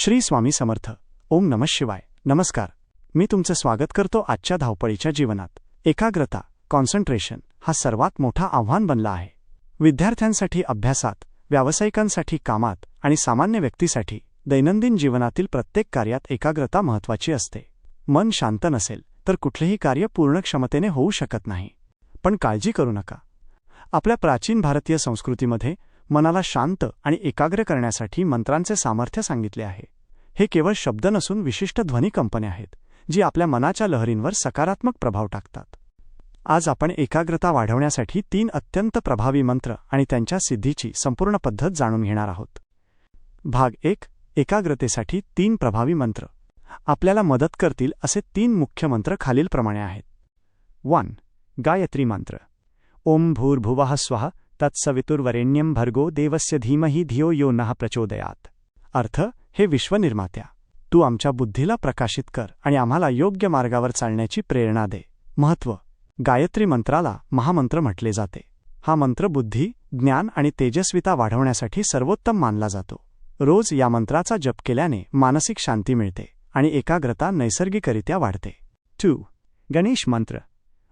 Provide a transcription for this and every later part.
श्री स्वामी समर्थ. ओम नमः शिवाय. नमस्कार. मी तुमचं स्वागत करतो आजच्या धावपळीच्या जीवनात. एकाग्रता कॉन्सन्ट्रेशन हा सर्वात मोठा आव्हान बनला आहे. विद्यार्थ्यांसाठी अभ्यासात व्यावसायिकांसाठी कामात आणि सामान्य व्यक्तीसाठी दैनंदिन जीवनातील प्रत्येक कार्यात एकाग्रता महत्वाची असते. मन शांत नसेल तर कुठलेही कार्य पूर्ण क्षमतेने होऊ शकत नाही. पण काळजी करू नका. आपल्या प्राचीन भारतीय संस्कृतीमध्ये मनाला शांत आणि एकाग्र करण्यासाठी मंत्रांचे सामर्थ्य सांगितले आहे. हे केवळ शब्द नसून विशिष्ट ध्वनी कंपन्या आहेत जी आपल्या मनाच्या लहरींवर सकारात्मक प्रभाव टाकतात. आज आपण एकाग्रता वाढवण्यासाठी तीन अत्यंत प्रभावी मंत्र आणि त्यांच्या सिद्धीची संपूर्ण पद्धत जाणून घेणार आहोत. भाग एक एकाग्रतेसाठी तीन प्रभावी मंत्र. आपल्याला मदत करतील असे तीन मुख्य मंत्र खालीलप्रमाणे आहेत. वन गायत्री मंत्र. ओम भूर्भुवः स्वः तत्सवितुर्वरेण्यम भर्गो देवस्य धीमही धियो यो नः प्रचोदयात. अर्थ हे विश्वनिर्मात्या तू आमच्या बुद्धीला प्रकाशित कर आणि आम्हाला योग्य मार्गावर चालण्याची प्रेरणा दे. महत्त्व गायत्री मंत्राला महामंत्र म्हटले जाते. हा मंत्र बुद्धी ज्ञान आणि तेजस्विता वाढवण्यासाठी सर्वोत्तम मानला जातो. रोज या मंत्राचा जप केल्याने मानसिक शांती मिळते आणि एकाग्रता नैसर्गिकरित्या वाढते. टू गणेश मंत्र.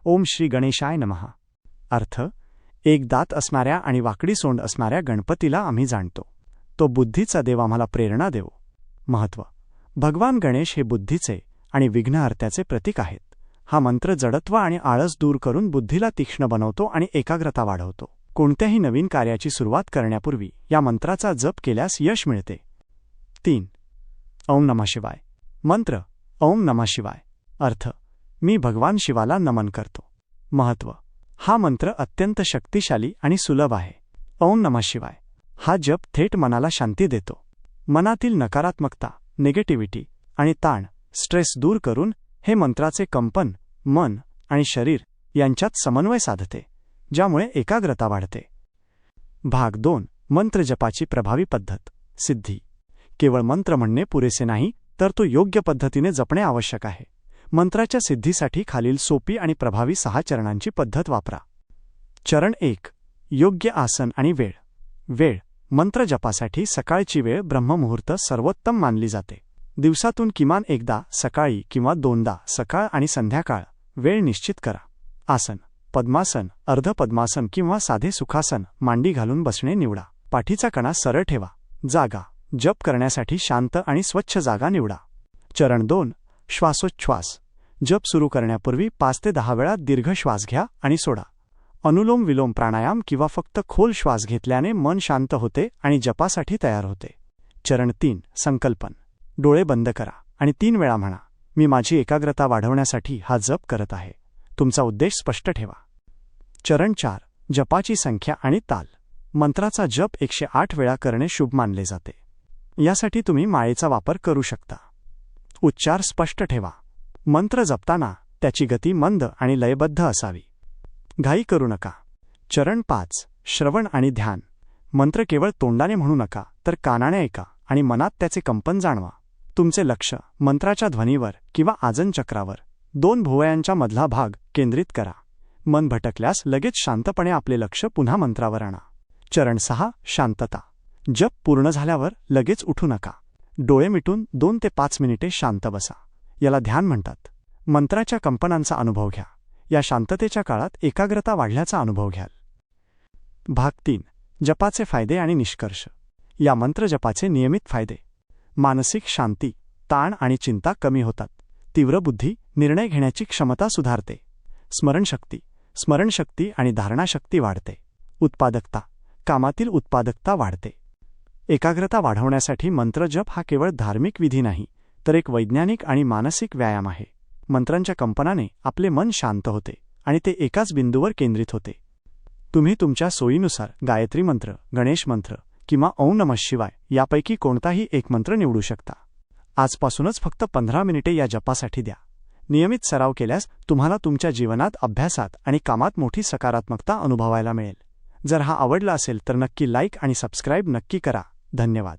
ओम श्री गणेशाय नमः. अर्थ एक दात असणाऱ्या आणि वाकडी सोंड असणाऱ्या गणपतीला आम्ही जाणतो. तो बुद्धीचा देव आम्हाला प्रेरणा देव. महत्त्व. भगवान गणेश हे बुद्धीचे आणि विघ्नहर्त्याचे प्रतीक आहेत. हा मंत्र जडत्व आणि आळस दूर करून बुद्धीला तीक्ष्ण बनवतो आणि एकाग्रता वाढवतो. कोणत्याही नवीन कार्याची सुरुवात करण्यापूर्वी या मंत्राचा जप केल्यास यश मिळते. तीन. ओम नमः शिवाय. मंत्र. ओम नमः शिवाय. अर्थ. मी भगवान शिवाला नमन करतो. महत्त्व. हा मंत्र अत्यंत शक्तिशाली आणि सुलभ आहे. ओम नमः शिवाय. हा जप थेट मनाला शांती देतो. मनातील नकारात्मकता निगेटिव्हिटी आणि ताण स्ट्रेस दूर करून हे मंत्राचे कंपन मन आणि शरीर यांच्यात समन्वय साधते ज्यामुळे एकाग्रता वाढते. भाग दोन. मंत्रजपाची प्रभावी पद्धत. सिद्धी. केवळ मंत्र म्हणणे पुरेसे नाही तर तो योग्य पद्धतीने जपणे आवश्यक आहे. मंत्राच्या सिद्धीसाठी खालील सोपी आणि प्रभावी सहा चरणांची पद्धत वापरा. चरण एक योग्य आसन आणि वेळ. वेळ मंत्र जपासाठी सकाळची वेळ ब्रह्ममुहूर्त सर्वोत्तम मानली जाते. दिवसातून किमान एकदा सकाळी किंवा दोनदा सकाळ आणि संध्याकाळ वेळ निश्चित करा. आसन पद्मासन अर्ध पद्मासन किंवा साधे सुखासन मांडी घालून बसणे निवडा. पाठीचा कणा सरळ ठेवा. जागा जप करण्यासाठी शांत आणि स्वच्छ जागा निवडा. चरण दोन श्वासोच्छ्वास. जप सुरू करण्यापूर्वी पाच ते दहा वेळा दीर्घ श्वास घ्या आणि सोडा. अनुलोम विलोम प्राणायाम किंवा फक्त खोल श्वास घेतल्याने मन शांत होते आणि जपासाठी तयार होते. चरण तीन संकल्पन. डोळे बंद करा आणि तीन वेळा म्हणा मी माझी एकाग्रता वाढवण्यासाठी हा जप करत आहे. तुमचा उद्देश स्पष्ट ठेवा. चरण चार जपाची संख्या आणि ताल. मंत्राचा जप एकशे आठ वेळा करणे शुभ मानले जाते. यासाठी तुम्ही माळेचा वापर करू शकता. उच्चार स्पष्ट ठेवा. मंत्र जपताना त्याची गती मंद आणि लयबद्ध असावी. घाई करू नका. चरण पाच श्रवण आणि ध्यान. मंत्र केवळ तोंडाने म्हणू नका तर कानाने ऐका आणि मनात त्याचे कंपन जाणवा. तुमचे लक्ष मंत्राच्या ध्वनीवर किंवा आजन चक्रावर दोन भुवयांच्या मधला भाग केंद्रित करा. मन भटकल्यास लगेच शांतपणे आपले लक्ष पुन्हा मंत्रावर आणा. चरण सहा शांतता. जप पूर्ण झाल्यावर लगेच उठू नका. डोळे मिटून दोन ते पाच मिनिटे शांत बसा. याला ध्यान म्हणतात. मंत्राच्या कंपनांचा अनुभव घ्या. या शांततेच्या काळात एकाग्रता वाढल्याचा अनुभव घ्याल. भाग तीन. जपाचे फायदे आणि निष्कर्ष. या मंत्रजपाचे नियमित फायदे. मानसिक शांती ताण आणि चिंता कमी होतात. तीव्र बुद्धी निर्णय घेण्याची क्षमता सुधारते. स्मरणशक्ती स्मरणशक्ती आणि धारणाशक्ती वाढते. उत्पादकता. कामातील उत्पादकता वाढते. एकाग्रता वाढवण्यासाठी मंत्रजप हा केवळ धार्मिक विधी नाही तर एक वैज्ञानिक आणि मानसिक व्यायाम आहे. मंत्रांच्या कंपनाने आपले मन शांत होते आणि ते एकाच बिंदूवर केंद्रित होते. तुम्ही तुमच्या सोयीनुसार गायत्री मंत्र गणेश मंत्र किंवा ओम नमः शिवाय यापैकी कोणताही एक मंत्र निवडू शकता. आजपासूनच फक्त पंधरा मिनिटे या जपासाठी द्या. नियमित सराव केल्यास तुम्हाला तुमच्या जीवनात अभ्यासात आणि कामात मोठी सकारात्मकता अनुभवायला मिळेल. जर हा आवडला असेल तर नक्की लाईक आणि सबस्क्राईब नक्की करा. धन्यवाद.